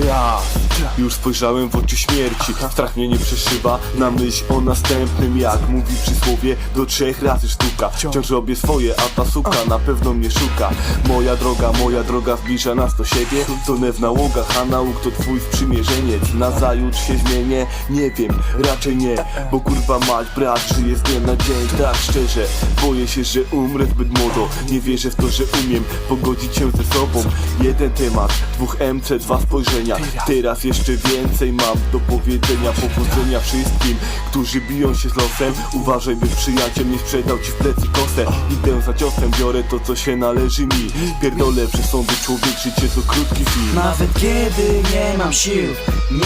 对啊。Już spojrzałem w oczy śmierci Strach mnie nie przeszywa. Na myśl o następnym Jak mówi przysłowie, do trzech razy sztuka. Wciąż robię swoje, a ta suka na pewno mnie szuka. Moja droga, moja droga zbliża nas do siebie. Tonę w nałogach, a nauk to twój sprzymierzeniec. Nazajutrz się zmienię, nie wiem, raczej nie. Bo kurwa mać, brat, żyje z dnia na dzień. Tak szczerze, boję się, że umrę zbyt młodo. Nie wierzę w to, że umiem pogodzić się ze sobą. Jeden temat, dwóch MC, dwa spojrzenia. Teraz jeszcze więcej mam do powiedzenia Powodzenia wszystkim, którzy biją się z losem. Uważaj, by przyjaciel nie sprzedał ci w plecy kosę. Idę za ciosem, biorę to, co się należy mi. Pierdolę, że sądy człowiek, życie to krótki film. Nawet kiedy nie mam sił,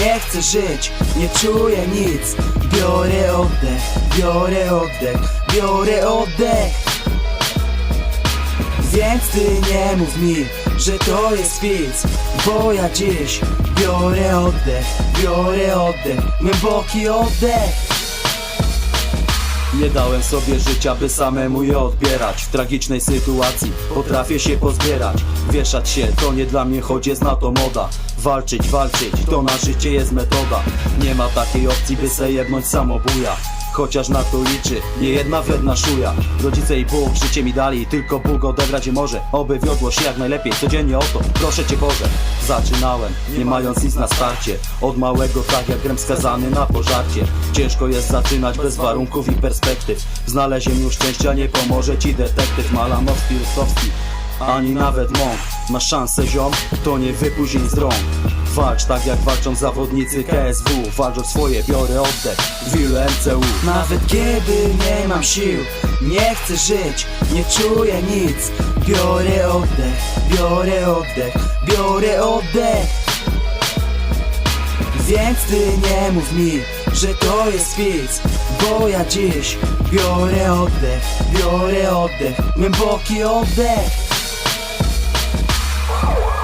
nie chcę żyć, nie czuję nic. Biorę oddech, biorę oddech, biorę oddech. Więc ty nie mów mi, że to jest widz Bo ja dziś biorę oddech, biorę oddech Głęboki oddech. Nie dałem sobie życia, by samemu je odbierać. W tragicznej sytuacji potrafię się pozbierać. Wieszać się, to nie dla mnie, choć jest na to moda. Walczyć, walczyć, to na życie jest metoda. Nie ma takiej opcji, by se jebnąć samobuja Chociaż na to liczy, nie jedna wredna szuja. Rodzice i Bóg życie mi dali, tylko Bóg odegrać je może. Oby wiodło się jak najlepiej, codziennie o to, proszę Cię Boże. Zaczynałem, nie mając nic na starcie. Od małego tak jak grem skazany na pożarcie. Ciężko jest zaczynać bez warunków i perspektyw. W znalezieniu szczęścia nie pomoże Ci detektyw Malanowski, Rustowski ani nawet mąk. Masz szansę ziom, to nie wypuść jej z rąk. Walcz tak jak walczą zawodnicy KSW Walcz o swoje, biorę oddech. Wilu MCU Nawet kiedy nie mam sił Nie chcę żyć, nie czuję nic. Biorę oddech, biorę oddech Biorę oddech. Więc ty nie mów mi, że to jest widz Bo ja dziś biorę oddech, biorę oddech Głęboki oddech Woo!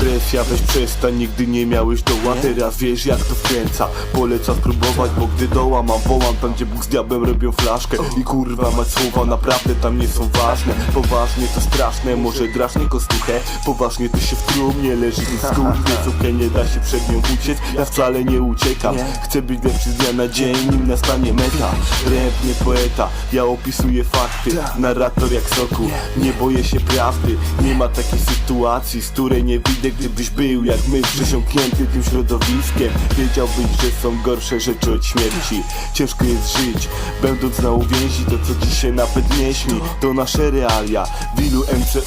Depresja, weź przestań, nigdy nie miałeś doła. Teraz wiesz jak to wkręca. Polecam spróbować, bo gdy doła mam wołam Tam gdzie Bóg z diabłem robią flaszkę. I kurwa mać słowa naprawdę tam nie są ważne. Poważnie to straszne, może drażnie kostuchę. Poważnie to się w trumnie leży i skurwie. Cukę nie da się przed nią uciec, ja wcale nie uciekam. Chcę być lepszy z dnia na dzień, nim nastanie meta. Rap nie poeta, ja opisuję fakty. Narrator jak soku, nie. Boję się prawdy. Nie ma takiej sytuacji, z której nie Gdybyś był jak my, przesiąknięty tym środowiskiem. Wiedziałbyś, że są gorsze rzeczy od śmierci. Ciężko jest żyć, będąc na uwięzi To co dzisiaj nawet nie śni, to nasze realia Wilu MCU,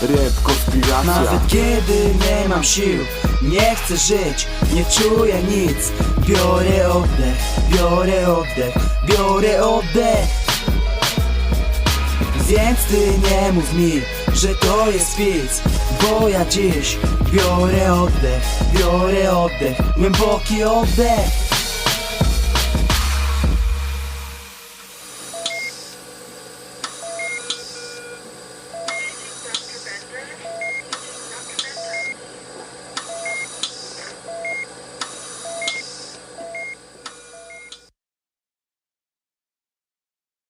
rap, konspiracja. Nawet kiedy nie mam sił Nie chcę żyć, nie czuję nic. Biorę oddech, biorę oddech Biorę oddech. Więc ty nie mów mi, że to jest widz Bo ja dziś biorę oddech, biorę oddech Głęboki oddech